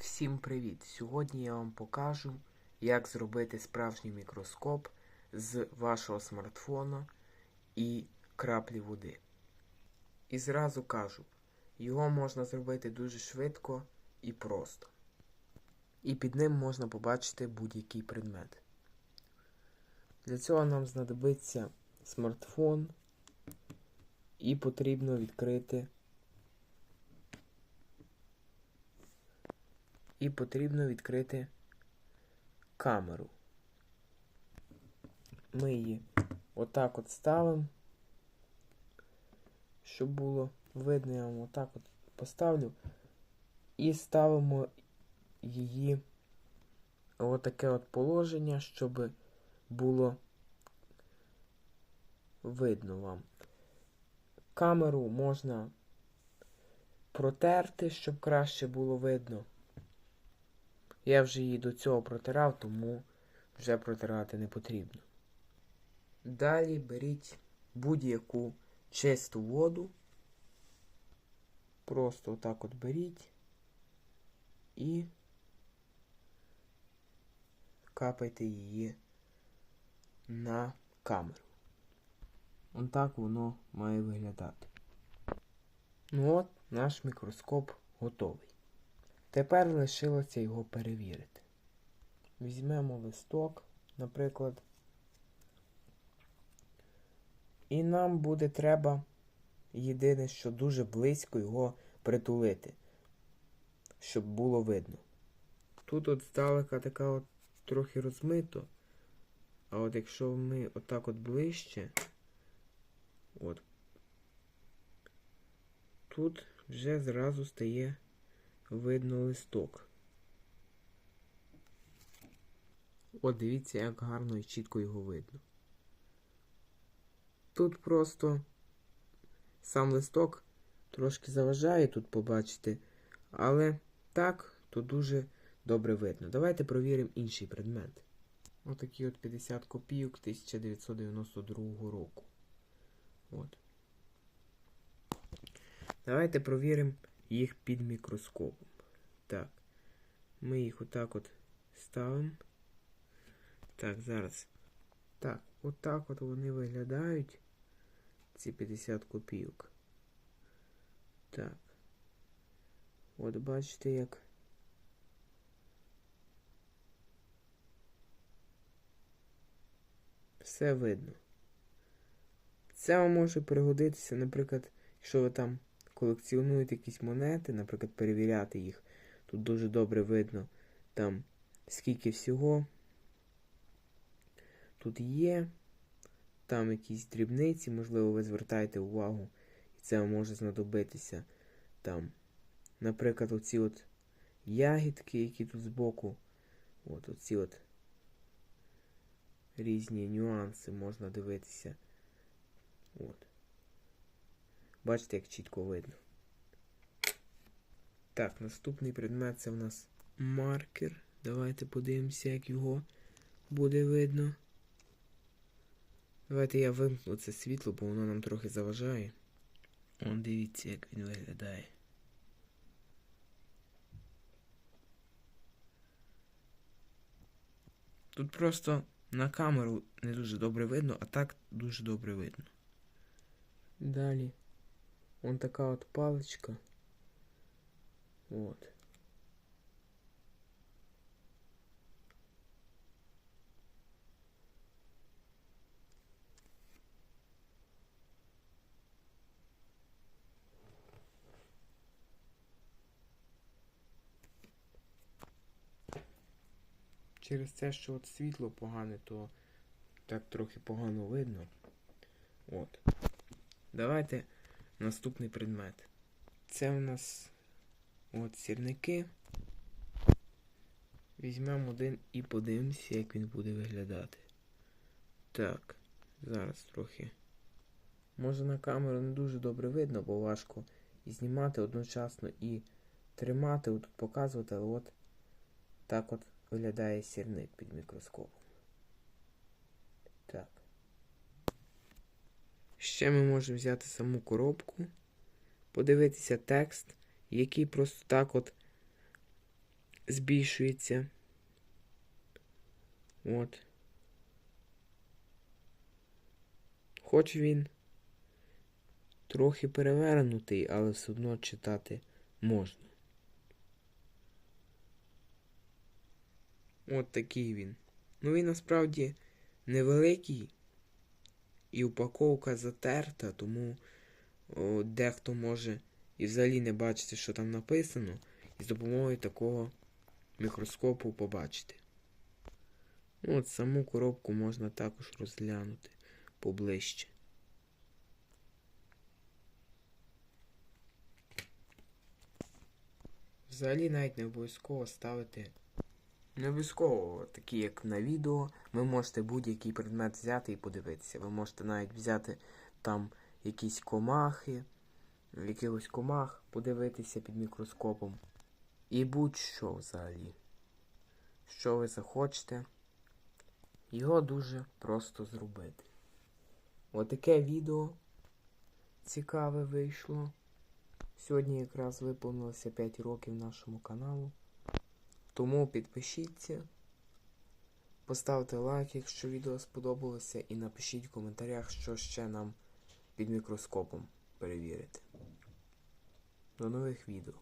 Всім привіт! Сьогодні я вам покажу, як зробити справжній мікроскоп з вашого смартфона і краплі води. І зразу кажу, його можна зробити дуже швидко і просто. І під ним можна побачити будь-який предмет. Для цього нам знадобиться смартфон і потрібно відкрити і потрібно відкрити камеру. Ми її отак от ставимо, щоб було видно, я вам отак от поставлю. І ставимо її в отаке от положення, щоб було видно вам. Камеру можна протерти, щоб краще було видно. Я вже її до цього протирав, тому вже протирати не потрібно. Далі беріть будь-яку чисту воду. Просто отак от беріть і капайте її на камеру. Отак воно має виглядати. Ну от, наш мікроскоп готовий. Тепер лишилося його перевірити. Візьмемо листок, наприклад. І нам буде треба єдине, що дуже близько його притулити, щоб було видно. Тут от здалека така от трохи розмито, а от якщо ми отак от ближче, от, тут вже зразу стає видно листок. От дивіться, як гарно і чітко його видно. Тут просто сам листок трошки заважає тут побачити, але так, то дуже добре видно. Давайте провіримо інший предмет. Отакі от 50 копійок 1992 року. От. Давайте провіримо їх під мікроскопом. Так. Ми їх отак от ставимо. Так, зараз. Так, отак от вони виглядають. Ці 50 копійок. Так. От бачите, як. Все видно. Це вам може пригодитися, наприклад, якщо ви там колекціонуєте якісь монети, наприклад, перевіряти їх. Тут дуже добре видно там скільки всього тут є. Там якісь дрібниці, можливо, ви звертаєте увагу, і це може знадобитися. Там, наприклад, оці от ягідки, які тут збоку. От оці от різні нюанси можна дивитися. От. Бачите, як чітко видно. Так, наступний предмет це в нас маркер. Давайте подивимося, як його буде видно. Давайте я вимкну це світло, бо воно нам трохи заважає. Он дивіться, як він виглядає. Тут просто на камеру не дуже добре видно, а так дуже добре видно. Далі. Вон така от паличка. Вот. Через те, що от світло погане, то так трохи погано видно. От. Давайте наступний предмет. Це у нас от сірники. Візьмемо один і подивимося, як він буде виглядати. Так, зараз трохи. Може на камеру не дуже добре видно, бо важко і знімати одночасно і тримати, отут показувати, але от так от виглядає сірник під мікроскопом. Так. Ще ми можемо взяти саму коробку, подивитися текст, який просто так от збільшується. От. Хоч він трохи перевернутий, але все одно читати можна. От такий він. Ну він насправді невеликий і упаковка затерта, тому о, дехто може і взагалі не бачити, що там написано, і з допомогою такого мікроскопу побачити. Ну, от саму коробку можна також розглянути поближче. Взагалі навіть не обов'язково ставити. Не обов'язково, такі як на відео, ви можете будь-який предмет взяти і подивитися. Ви можете навіть взяти там якісь комахи, якихось комах подивитися під мікроскопом. І будь-що взагалі. Що ви захочете, його дуже просто зробити. Отаке відео цікаве вийшло. Сьогодні якраз виповнилося 5 років нашому каналу. Тому підпишіться, поставте лайк, якщо відео сподобалося, і напишіть в коментарях, що ще нам під мікроскопом перевірити. До нових відео.